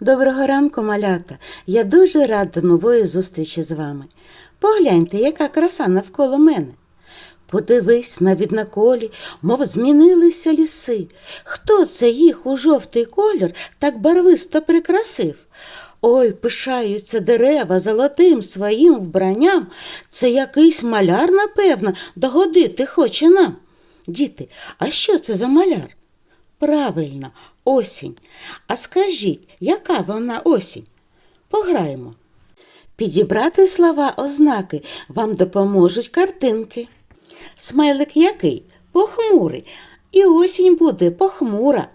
Доброго ранку, малята. Я дуже рада нової зустрічі з вами. Погляньте, яка краса навколо мене. Подивись на віднаколі, мов змінилися ліси. Хто це їх у жовтий колір так барвисто прикрасив? Ой, пишаються дерева золотим своїм вбранням. Це якийсь маляр, напевно, догодити хоче нам. Діти, а що це за маляр? Правильно, осінь. А скажіть, яка вона осінь? Пограємо. Підібрати слова ознаки вам допоможуть картинки. Смайлик який? Похмурий. І осінь буде похмура.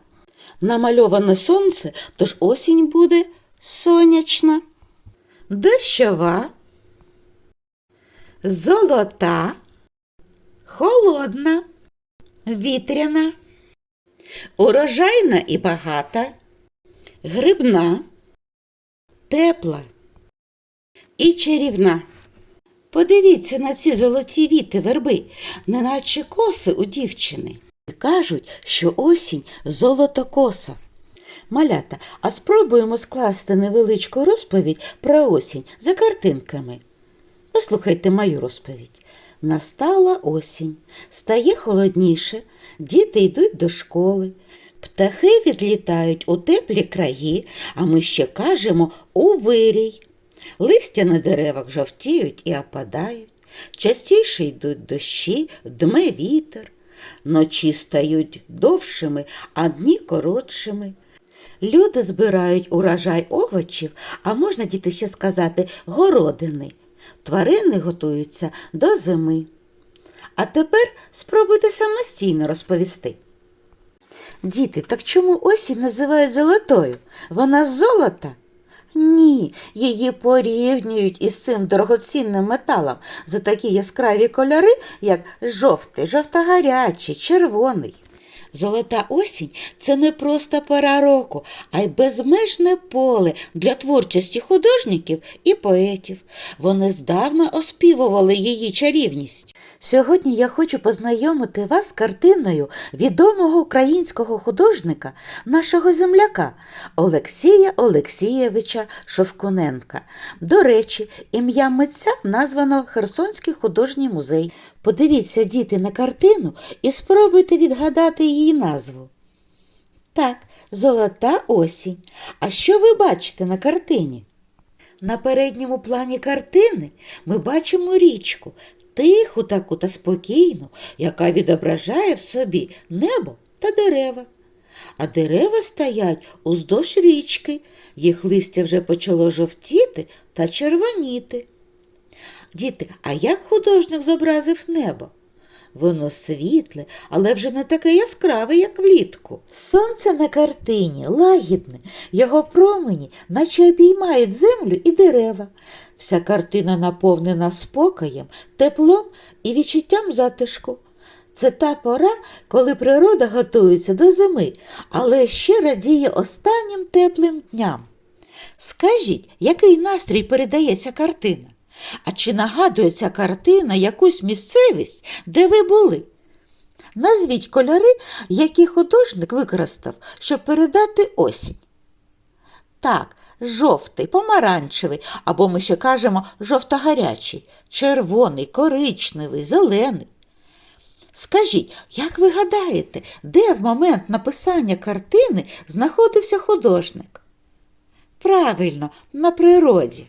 Намальоване сонце, тож осінь буде сонячна. Дощова, золота, холодна, вітряна, урожайна і багата, грибна, тепла і чарівна. Подивіться на ці золоті віти верби, неначе коси у дівчини. Кажуть, що осінь золотокоса. Малята, а спробуємо скласти невеличку розповідь про осінь за картинками. Послухайте мою розповідь. Настала осінь, стає холодніше, діти йдуть до школи. Птахи відлітають у теплі краї, а ми ще кажемо у вирій. Листя на деревах жовтіють і опадають. Частіше йдуть дощі, дме вітер. Ночі стають довшими, а дні коротшими. Люди збирають урожай овочів, а можна діти ще сказати городини. Тварини готуються до зими. А тепер спробуйте самостійно розповісти. Діти, так чому осінь називають золотою? Вона золота? Ні, її порівнюють із цим дорогоцінним металом за такі яскраві кольори, як жовтий, жовтогарячий, червоний. Золота осінь це не просто пора року, а й безмежне поле для творчості художників і поетів. Вони здавна оспівували її чарівність. Сьогодні я хочу познайомити вас з картиною відомого українського художника, нашого земляка Олексія Олексійовича Шовкуненка. До речі, ім'я митця названо Херсонський художній музей. Подивіться, діти, на картину і спробуйте відгадати її назву. Так, золота осінь. А що ви бачите на картині? На передньому плані картини ми бачимо річку, тиху таку та спокійну, яка відображає в собі небо та дерева. А дерева стоять уздовж річки, їх листя вже почало жовтіти та червоніти. Діти, а як художник зобразив небо? Воно світле, але вже не таке яскраве, як влітку. Сонце на картині лагідне, його промені, наче обіймають землю і дерева. Вся картина наповнена спокоєм, теплом і відчуттям затишку. Це та пора, коли природа готується до зими, але ще радіє останнім теплим дням. Скажіть, який настрій передається картина? А чи нагадує ця картина якусь місцевість, де ви були? Назвіть кольори, які художник використав, щоб передати осінь. Так, жовтий, помаранчевий, або ми ще кажемо жовтогарячий, червоний, коричневий, зелений. Скажіть, як ви гадаєте, де в момент написання картини знаходився художник? Правильно, на природі.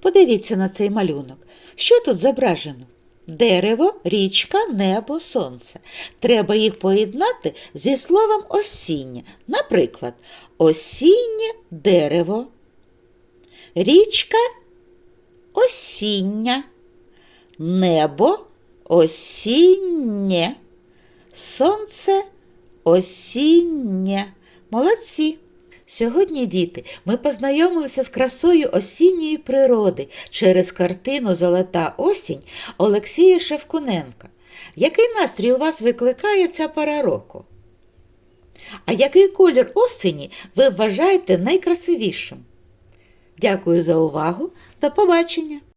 Подивіться на цей малюнок. Що тут зображено? Дерево, річка, небо, сонце. Треба їх поєднати зі словом осіннє. Наприклад, осіннє дерево, річка осіння, небо осіннє, сонце осіннє. Молодці! Сьогодні, діти, ми познайомилися з красою осінньої природи через картину Золота осінь Олексія Шевкуненка. Який настрій у вас викликає ця пора року? А який колір осені ви вважаєте найкрасивішим? Дякую за увагу. До побачення!